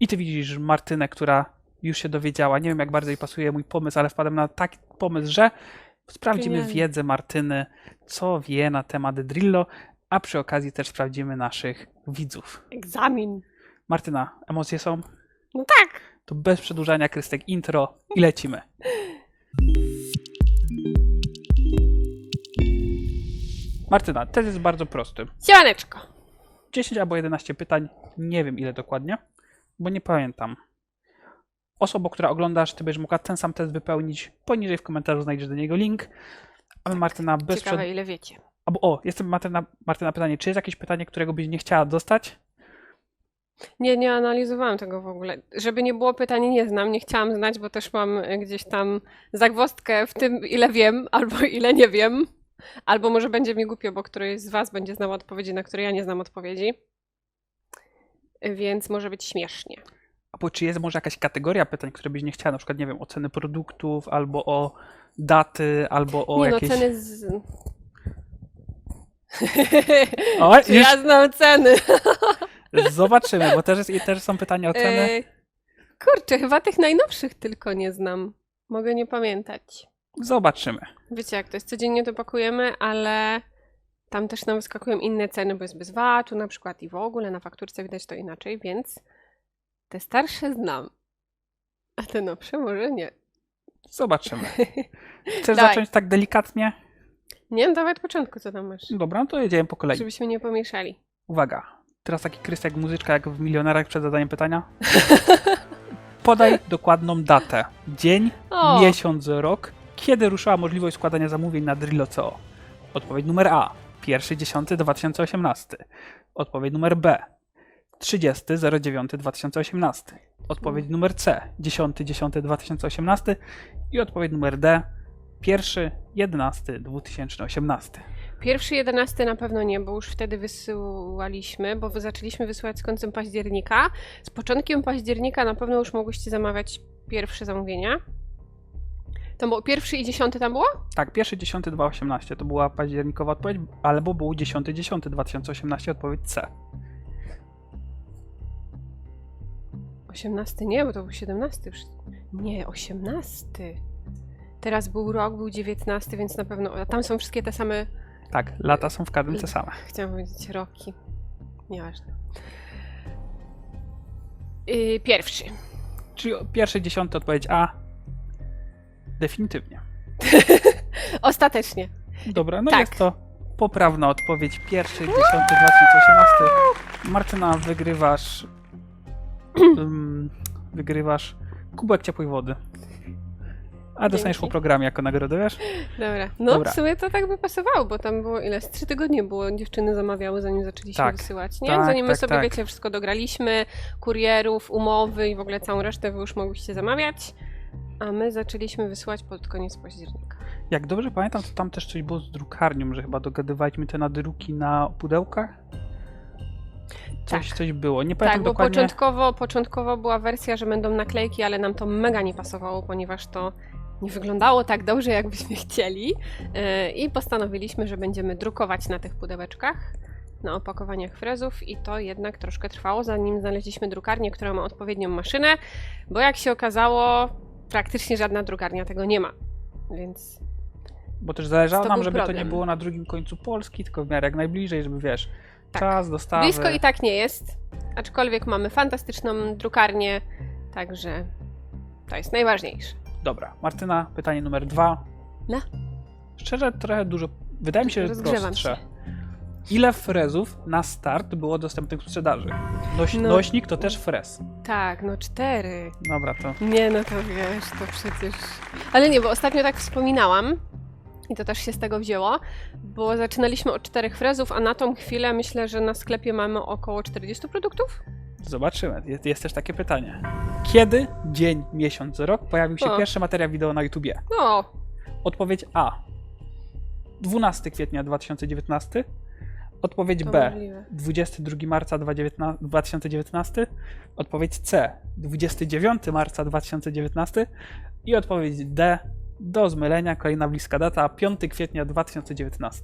I ty widzisz Martynę, która już się dowiedziała. Nie wiem, jak bardzo jej pasuje mój pomysł, ale wpadłem na taki pomysł, że sprawdzimy Genialnie. wiedzę Martyny, co wie na temat Drillo, a przy okazji też sprawdzimy naszych widzów. Egzamin. Martyna, emocje są? No tak. To bez przedłużania, Krystek, intro i lecimy. Martyna, test jest bardzo prosty. Siemaneczko. 10 albo 11 pytań, nie wiem ile dokładnie, bo nie pamiętam. Osobą, która oglądasz, ty będziesz mogła ten sam test wypełnić. Poniżej w komentarzu znajdziesz do niego link. A my Martyna bez przed... Ciekawe ile wiecie. Albo o, jestem Martyna, Martyna pytanie, czy jest jakieś pytanie, którego byś nie chciała dostać? Nie, nie analizowałam tego w ogóle. Żeby nie było pytań, nie znam, nie chciałam znać, bo też mam gdzieś tam zagwozdkę w tym, ile wiem, albo ile nie wiem. Albo może będzie mi głupio, bo któryś z Was będzie znał odpowiedzi, na które ja nie znam odpowiedzi. Więc może być śmiesznie. Albo czy jest może jakaś kategoria pytań, które byś nie chciała, na przykład, nie wiem, oceny produktów, albo o daty, albo o nie jakieś... no, ceny z... O, Czy już ja znam ceny? zobaczymy, bo też, jest, i też są pytania o ceny. E, Kurczę, chyba tych najnowszych tylko nie znam. Mogę nie pamiętać. Zobaczymy. Wiecie, jak to jest, codziennie to pakujemy, ale tam też nam wyskakują inne ceny, bo jest bez VAT-u na przykład i w ogóle na fakturce widać to inaczej, więc te starsze znam, a te nowsze może nie. Zobaczymy. Chcesz Daj. zacząć tak delikatnie? Nie, no dawaj od początku, co tam masz, Dobra, no to jedziemy po kolei. żebyśmy nie pomieszali. Uwaga. Teraz taki krystek muzyczka jak w Milionerach przed zadaniem pytania. Podaj dokładną datę. Dzień, O, miesiąc, rok. Kiedy ruszyła możliwość składania zamówień na Drillo CO? Odpowiedź numer A. 1.10.2018. Odpowiedź numer B. 30.09.2018. Odpowiedź numer C. 10.10.2018. I odpowiedź numer D. 1.11.2018. pierwszy 11 na pewno nie, bo już wtedy wysyłaliśmy, bo zaczęliśmy wysyłać z końcem października. Z początkiem października na pewno już mogłyście zamawiać pierwsze zamówienia. To było pierwszy i dziesiąty tam było? Tak, 1.10.2018 to była październikowa odpowiedź, albo był 10.10.2018 odpowiedź C. 18 nie, bo to był 17 już. Nie, 18. Teraz był rok, był 19, więc na pewno. A tam są wszystkie te same. Tak, lata są w każdym te same. Chciałam powiedzieć roki. Nieważne. Yy, pierwszy. Czyli pierwszy dziesiąty odpowiedź A. Definitywnie. Ostatecznie. Dobra, no Tak. jest to poprawna odpowiedź. Pierwszy dziesiąty 2018. Martyna, wygrywasz. um, wygrywasz kubek ciepłej wody. A dostaniesz po programie jako nagrodę, wiesz? Dobra. No Dobra. w sumie to tak by pasowało, bo tam było ile? Z trzy tygodnie było dziewczyny zamawiały, zanim zaczęliśmy Tak. wysyłać, nie? Tak, zanim my tak, sobie, tak. wiecie, wszystko dograliśmy, kurierów, umowy i w ogóle całą resztę wy już mogliście zamawiać. A my zaczęliśmy wysyłać pod koniec października. Jak dobrze pamiętam, to tam też coś było z drukarnią, że chyba dogadywaliśmy te nadruki na pudełkach. Coś, Tak. coś było. Nie pamiętam Tak, bo dokładnie. początkowo, początkowo była wersja, że będą naklejki, ale nam to mega nie pasowało, ponieważ to nie wyglądało tak dobrze, jakbyśmy chcieli. Yy, I postanowiliśmy, że będziemy drukować na tych pudełeczkach, na opakowaniach frezów i to jednak troszkę trwało, zanim znaleźliśmy drukarnię, która ma odpowiednią maszynę, bo jak się okazało, praktycznie żadna drukarnia tego nie ma. Więc Bo też zależało To nam, żeby to problem. nie było na drugim końcu Polski, tylko w miarę jak najbliżej, żeby wiesz, Tak. czas, dostawy. blisko i tak nie jest, aczkolwiek mamy fantastyczną drukarnię, także to jest najważniejsze. Dobra, Martyna, pytanie numer dwa. No. Szczerze, trochę dużo. Wydaje mi się, że Rozgrzewam prostsze. się. Ile frezów na start było dostępnych w sprzedaży? Noś, No. Nośnik to też frez. Tak, no cztery. Dobra, to Nie, no to wiesz, to przecież. Ale nie, bo ostatnio tak wspominałam i to też się z tego wzięło, bo zaczynaliśmy od czterech frezów, a na tą chwilę myślę, że na sklepie mamy około 40 produktów. zobaczymy. Jest, jest też takie pytanie. Kiedy, dzień, miesiąc, rok pojawił się O. pierwszy materiał wideo na YouTubie? No, Odpowiedź A. 12 kwietnia 2019. Odpowiedź to B. możliwe. 22 marca 2019 2019. Odpowiedź C. 29 marca 2019. I odpowiedź D. Do zmylenia, kolejna bliska data, 5 kwietnia 2019.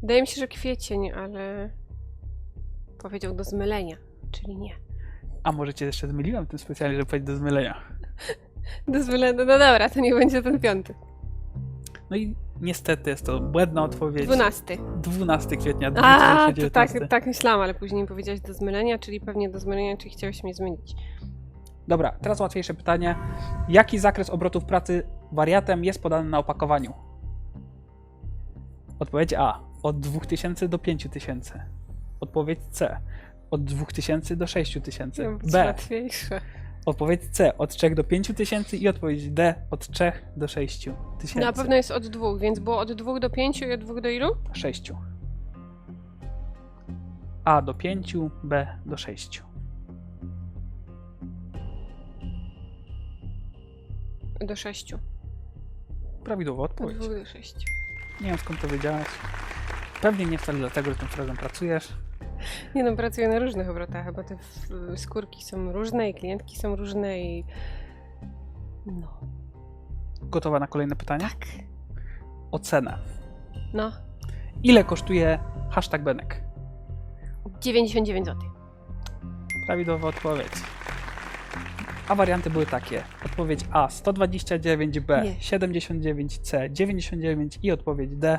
Wydaje mi się, że kwiecień, ale powiedział do zmylenia, czyli nie. A może cię jeszcze zmyliłem tym specjalnie, żeby powiedzieć do zmylenia. Do względu, no dobra, to nie będzie ten piąty. No i niestety jest to błędna odpowiedź. 12. 12 kwietnia A, to tak, 2019. tak myślałam, ale później mi powiedziałeś do zmylenia, czyli pewnie do zmylenia, czy chciałeś mnie zmylić. Dobra, teraz łatwiejsze pytanie. Jaki zakres obrotów pracy wariatem jest podany na opakowaniu? Odpowiedź A. Od 2000 do 5000. Odpowiedź C. Od 2000 do 6000. To być B. łatwiejsze. Odpowiedź C. Od 3 do 5000 i odpowiedź D. Od 3 do 6000. Na pewno jest od dwóch, więc było od dwóch do pięciu i od dwóch do ilu? 6. A do 5, B do 6. Do sześciu. Prawidłowa Od odpowiedź. dwóch do sześciu. Nie wiem skąd to wiedziałeś. Pewnie nie wcale dlatego, że tym razem pracujesz. Nie no, pracuję na różnych obrotach, bo te skórki są różne i klientki są różne i... No. Gotowa na kolejne pytanie? Tak. O cenę. No. Ile kosztuje hashtag Benek? 99 zł. Prawidłowa odpowiedź. A warianty były takie. Odpowiedź A 129, B Nie. 79, C 99 i odpowiedź D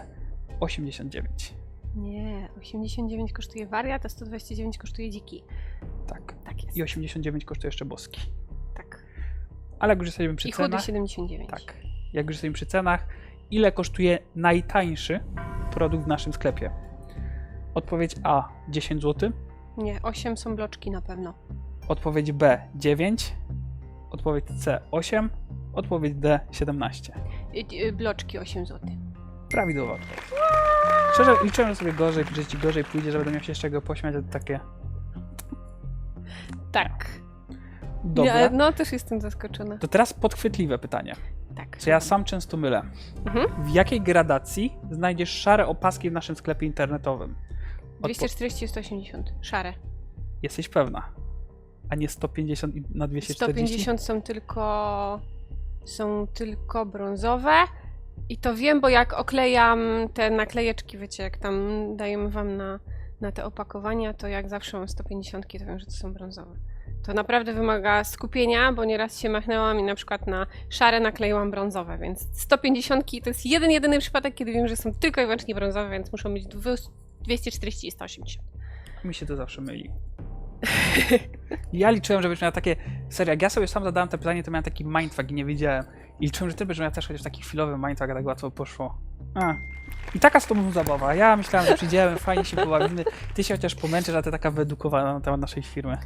89. Nie, 89 kosztuje wariat, a 129 kosztuje dziki. Tak. Tak jest. I 89 kosztuje jeszcze boski. Tak. Ale jak już jesteśmy przy I chudy cenach, 79. tak. Jak już jesteśmy przy cenach, ile kosztuje najtańszy produkt w naszym sklepie? Odpowiedź A 10 zł, Nie, 8 są bloczki na pewno. odpowiedź B 9, odpowiedź C 8, odpowiedź D 17. Y, y, Bloczki 8 zł. Prawidłowa odpowiedź. Szczerze liczyłem, sobie gorzej, że ci gorzej pójdzie, że będę miał się z czego pośmiać, ale to takie... Tak. Dobra. Nie, no też jestem zaskoczona. To teraz podchwytliwe pytanie. Tak. Co ja sam często mylę. Mhm. W jakiej gradacji znajdziesz szare opaski w naszym sklepie internetowym? Odpo- 240 i 180. Szare. Jesteś pewna? A nie 150 i na 240? 150 są tylko są tylko brązowe. I to wiem, bo jak oklejam te naklejeczki, wiecie, jak tam dajemy wam na, na te opakowania, to jak zawsze mam 150, to wiem, że to są brązowe. To naprawdę wymaga skupienia, bo nieraz się machnęłam i na przykład na szare nakleiłam brązowe, więc 150 to jest jeden, jedyny przypadek, kiedy wiem, że są tylko i wyłącznie brązowe, więc muszą być dwu- 240 i 180. Mi się to zawsze myli. Ja liczyłem, że będziesz miała takie. Serio, jak ja sobie sam zadałem to pytanie, to miałem taki mindfuck i nie wiedziałem. I liczyłem, że ty będziesz miała też chociaż taki chwilowy mindfuck, a tak łatwo poszło. A. I taka z tobą zabawa. Ja myślałem, że przyjdziemy, fajnie się pobawimy. Ty się chociaż pomęczysz, a ty taka wyedukowana na temat naszej firmy.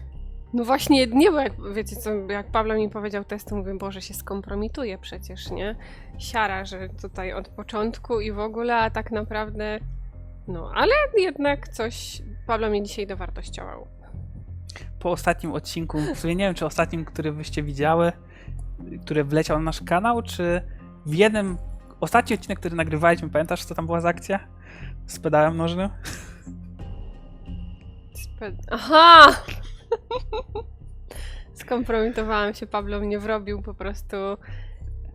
No właśnie, nie, bo jak wiecie co, jak Pawlo mi powiedział test, to mówię, Boże, się skompromituje przecież, nie? Siara, że tutaj od początku i w ogóle, a tak naprawdę, no, ale jednak coś Pawlo mi dzisiaj dowartościował. Po ostatnim odcinku, w sumie nie wiem, czy ostatnim, który wyście widziały, który wleciał na nasz kanał, czy w jednym. Ostatni odcinek, który nagrywaliśmy, pamiętasz, co tam była za akcja? Z pedałem nożnym? Spe- Aha! Skompromitowałam się, Pablo mnie wrobił po prostu.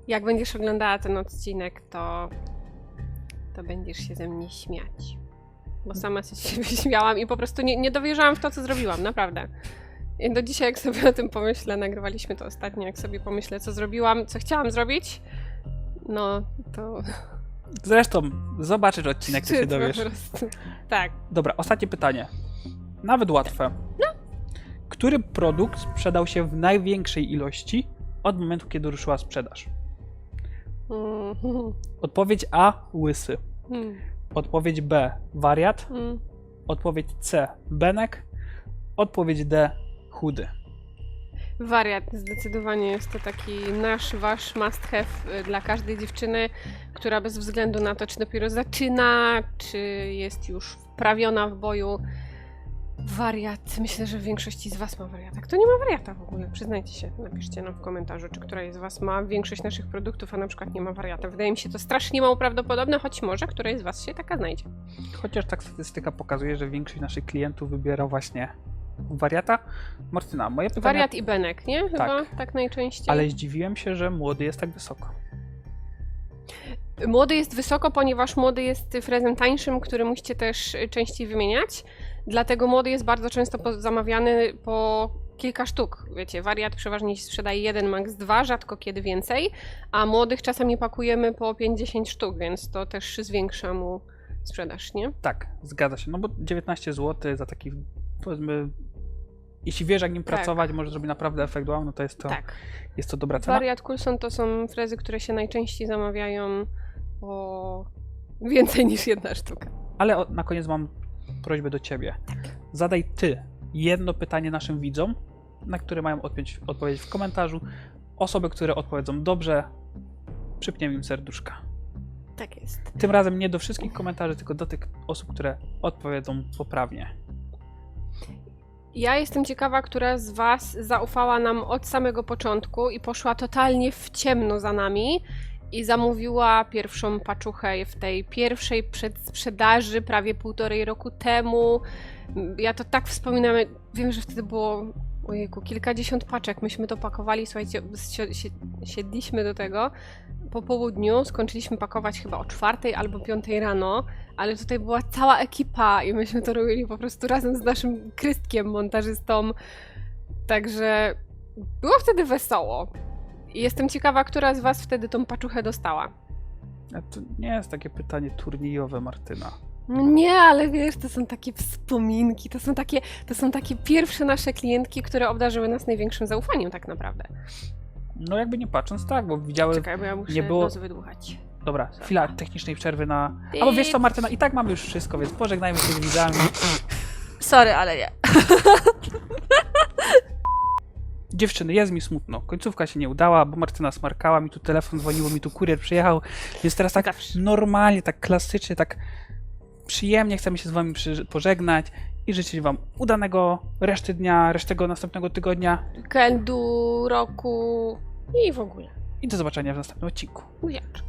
Jak będziesz oglądała ten odcinek, to, to będziesz się ze mnie śmiać. Bo sama się śmiałam i po prostu nie, nie dowierzałam w to, co zrobiłam, naprawdę. I do dzisiaj, jak sobie o tym pomyślę, nagrywaliśmy to ostatnio, jak sobie pomyślę, co zrobiłam, co chciałam zrobić, no to. Zresztą, zobaczysz odcinek, to się dowiesz. Tak. Dobra, ostatnie pytanie. Nawet łatwe. Który produkt sprzedał się w największej ilości od momentu, kiedy ruszyła sprzedaż? Mm, Odpowiedź A łysy. mm, Odpowiedź B wariat. mm. Odpowiedź C benek. Odpowiedź D chudy. Wariat, zdecydowanie jest to taki nasz, wasz must have y, dla każdej dziewczyny, która bez względu na to, czy dopiero zaczyna, czy jest już wprawiona w boju. Wariat, myślę, że większość z was ma wariata. Kto nie ma wariata w ogóle? Przyznajcie się, napiszcie nam w komentarzu, czy któraś z was ma większość naszych produktów, a na przykład nie ma wariata. Wydaje mi się to strasznie mało prawdopodobne, choć może któraś z was się taka znajdzie. Chociaż tak statystyka pokazuje, że większość naszych klientów wybiera właśnie wariata. Martyna, moje pytanie. Wariat i benek, nie? Chyba tak, najczęściej. Ale zdziwiłem się, że młody jest tak wysoko. Młody jest wysoko, ponieważ młody jest frezem tańszym, który musicie też częściej wymieniać. Dlatego młody jest bardzo często zamawiany po kilka sztuk. Wiecie, wariat przeważnie sprzedaje jeden, max dwa, rzadko kiedy więcej, a młodych czasami pakujemy po 50 sztuk, więc to też zwiększa mu sprzedaż, nie? Tak, zgadza się. No bo 19 zł za taki, powiedzmy, jeśli wiesz jak nim Tak. pracować, może zrobić naprawdę efekt wow, no to jest to, Tak. jest to dobra cena. Wariat Coulson to są frezy, które się najczęściej zamawiają po więcej niż jedna sztuka. Ale o, na koniec mam prośbę do ciebie. Zadaj ty jedno pytanie naszym widzom, na które mają odpowiedź, odpowiedzieć w komentarzu. Osoby, które odpowiedzą dobrze, przypniemy im serduszka. Tak jest. Tym razem nie do wszystkich komentarzy, tylko do tych osób, które odpowiedzą poprawnie. Ja jestem ciekawa, która z Was zaufała nam od samego początku i poszła totalnie w ciemno za nami i zamówiła pierwszą paczuchę w tej pierwszej przedsprzedaży prawie półtorej roku temu. Ja to tak wspominam, wiem, że wtedy było ojejku, kilkadziesiąt paczek. Myśmy to pakowali, słuchajcie, si- si- siedliśmy do tego po południu, skończyliśmy pakować chyba o czwartej albo piątej rano, ale tutaj była cała ekipa i myśmy to robili po prostu razem z naszym Krystkiem, montażystą. Także było wtedy wesoło. I jestem ciekawa, która z Was wtedy tą paczuchę dostała. To nie jest takie pytanie turniejowe, Martyna. Nie, ale wiesz, to są takie wspominki, to są takie, to są takie pierwsze nasze klientki, które obdarzyły nas największym zaufaniem tak naprawdę. No jakby nie patrząc, tak, bo widziały... Czekaj, bo ja muszę nie było- nos wydłuchać. Dobra, chwila technicznej przerwy na... Albo wiesz co, Martyna, i tak mamy już wszystko, więc pożegnajmy się z widzami. Sorry, ale nie. Dziewczyny, jest mi smutno. Końcówka się nie udała, bo Martyna smarkała, mi tu telefon dzwoniło, mi tu kurier przyjechał, więc teraz tak Zawsze. normalnie, tak klasycznie, tak przyjemnie chcemy się z wami pożegnać i życzyć wam udanego reszty dnia, resztego następnego tygodnia Weekendu, roku i w ogóle. i do zobaczenia w następnym odcinku. Buziaczki.